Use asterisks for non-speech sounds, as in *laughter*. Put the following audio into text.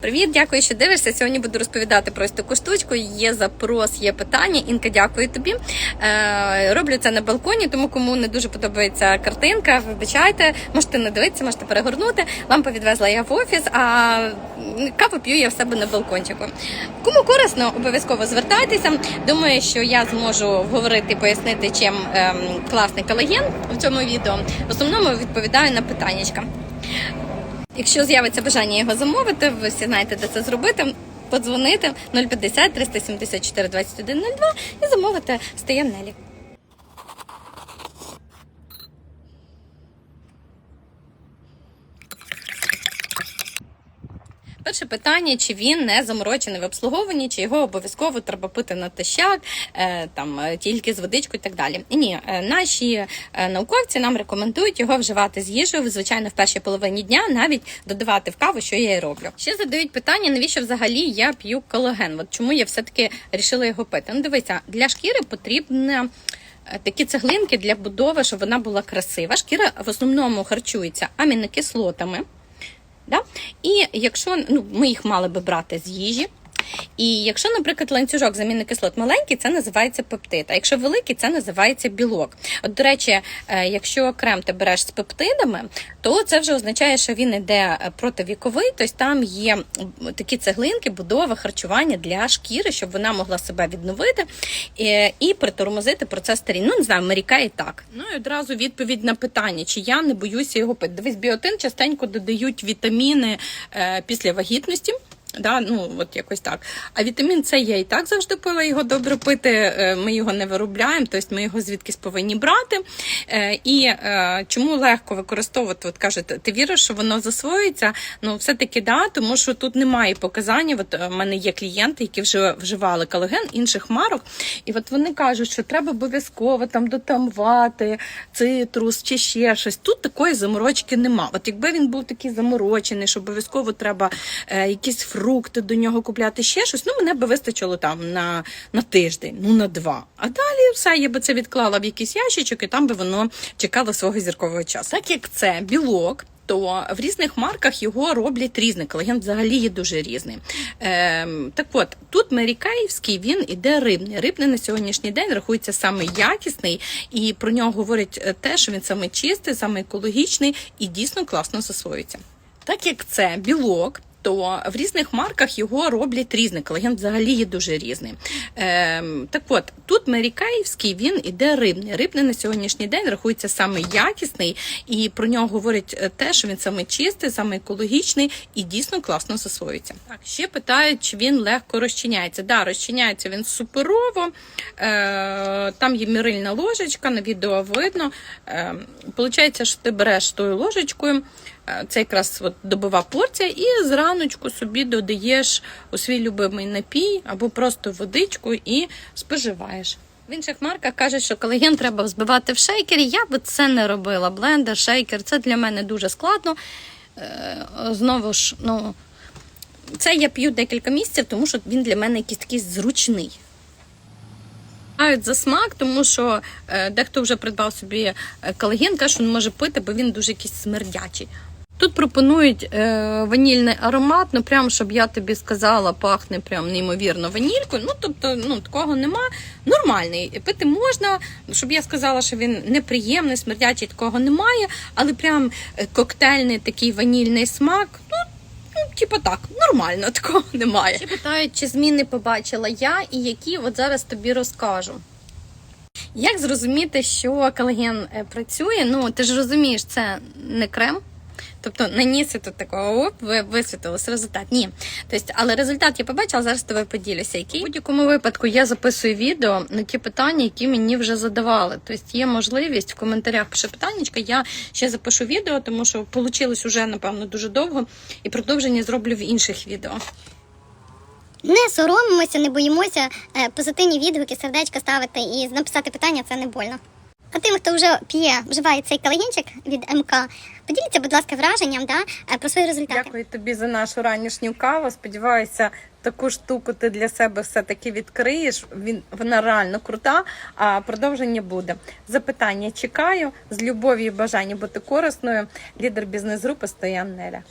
Привіт, дякую, що дивишся. Сьогодні буду розповідати про ось таку штучку. Є запрос, є питання. Інка, дякую тобі. Е, роблю це на балконі, тому кому не дуже подобається картинка, вибачайте, можете не дивитися, можете перегорнути. Лампу відвезла я в офіс, а каву п'ю я в себе на балкончику. Кому корисно, обов'язково звертайтеся. Думаю, що я зможу говорити, пояснити, чим ем, класний колаген в цьому відео. В основному відповідаю на питаннячка. Якщо з'явиться бажання його замовити, ви всі знаєте, де це зробити. Подзвонити 050 374 2102 і замовити стає Нелі. Перше питання: чи він не заморочений в обслуговуванні, чи його обов'язково треба пити натощак, е, там е, тільки з водичкою і так далі. Ні, е, наші науковці нам рекомендують його вживати з їжею, звичайно, в першій половині дня, навіть додавати в каву, що я і роблю. Ще задають питання, навіщо взагалі я п'ю колаген? От чому я все-таки рішила його пити? Ну, дивися, для шкіри потрібна. Такі цеглинки для будови, щоб вона була красива. Шкіра в основному харчується амінокислотами. Да? І якщо ну, ми їх мали би брати з їжі. І якщо, наприклад, ланцюжок з амінокислот маленький, це називається пептид. А якщо великий, це називається білок. От, до речі, е, якщо крем ти береш з пептидами, то це вже означає, що він іде противіковий, тобто там є такі цеглинки, будова, харчування для шкіри, щоб вона могла себе відновити і, і притормозити процес старіння. Ну, не знаю, і так. Ну і одразу відповідь на питання, чи я не боюся його пити. Дивись, біотин частенько додають вітаміни е, після вагітності. Да, ну от якось так. А вітамін С я і так завжди пила його добре пити. е, Ми його не виробляємо, тобто ми його звідкись повинні брати. Е, І е, чому легко використовувати? От кажете, ти віриш, що воно засвоїться? Ну, все-таки да, тому що тут немає показань. От в мене є клієнти, які вже вживали колаген інших марок, і от вони кажуть, що треба обов'язково там дотамувати цитрус чи ще щось. Тут такої заморочки нема. От якби він був такий заморочений, що обов'язково треба якісь фрукти до нього купляти, ще щось. Ну мене би вистачило там на, на тиждень, ну на два. А далі все, я би це відклала в якийсь ящичок, і там би воно чекало свого зіркового часу. Так як це білок. То в різних марках його роблять різний. Колаген взагалі є дуже різний. Ем, так от, тут Мерікаївський він іде рибний. Рибний на сьогоднішній день рахується саме якісний, і про нього говорять е, те, що він саме чистий, саме екологічний і дійсно класно засвоюється. Так як це білок. То в різних марках його роблять різний. Колаген взагалі є дуже різний. Ем, так от, тут Мерікаївський він іде рибний. Рибний на сьогоднішній день рахується саме якісний, і про нього говорять е, те, що він саме чистий, саме екологічний і дійсно класно засвоюється. Так, ще питають, чи він легко розчиняється. Да, розчиняється він суперово. Е, там є мірильна ложечка, на відео видно. Е, Получається, що ти береш тою ложечкою. Е, Це якраз от добова порція, і зраночку собі додаєш у свій любимий напій або просто водичку і споживаєш. В інших марках кажуть, що колаген треба взбивати в шейкері. Я би це не робила. Блендер, шейкер це для мене дуже складно. Е, Знову ж, ну, це я п'ю декілька місяців, тому що він для мене якийсь такий зручний. Мають за смак, тому що е, дехто вже придбав собі е, колаген, каже, що не може пити, бо він дуже якийсь смердячий. Тут пропонують е, ванільний аромат, ну прям щоб я тобі сказала, пахне прям неймовірно ванількою. Ну тобто, ну такого нема. Нормальний. Пити можна, щоб я сказала, що він неприємний, смердячий, такого немає, але прям е, коктейльний такий ванільний смак. Ну, Ну, типу так, нормально, *laughs* такого немає. Ще питають, чи зміни побачила я і які от зараз тобі розкажу. Як зрозуміти, що колаген е, працює? Ну, ти ж розумієш, це не крем. Тобто наніс і тут такого оп, ви висвітилось результат. Ні. Тобто, але результат я побачила, зараз з тобою поділюся. Який в будь-якому випадку я записую відео на ті питання, які мені вже задавали. Тобто є можливість в коментарях пише питаннячка, я ще запишу відео, тому що вийшло вже, напевно, дуже довго, і продовження зроблю в інших відео. Не соромимося, не боїмося е, позитивні відгуки, сердечка ставити і написати питання це не больно. А тим, хто вже п'є, вживає цей калагінчик від МК, поділіться, будь ласка, враженням да, е, про свої результати. Дякую тобі за нашу ранішню каву. Сподіваюся, таку штуку ти для себе все-таки відкриєш. Він вона реально крута, а продовження буде. Запитання чекаю з любов'ю і бажанням бути корисною. Лідер бізнес-групи Стоян Неля.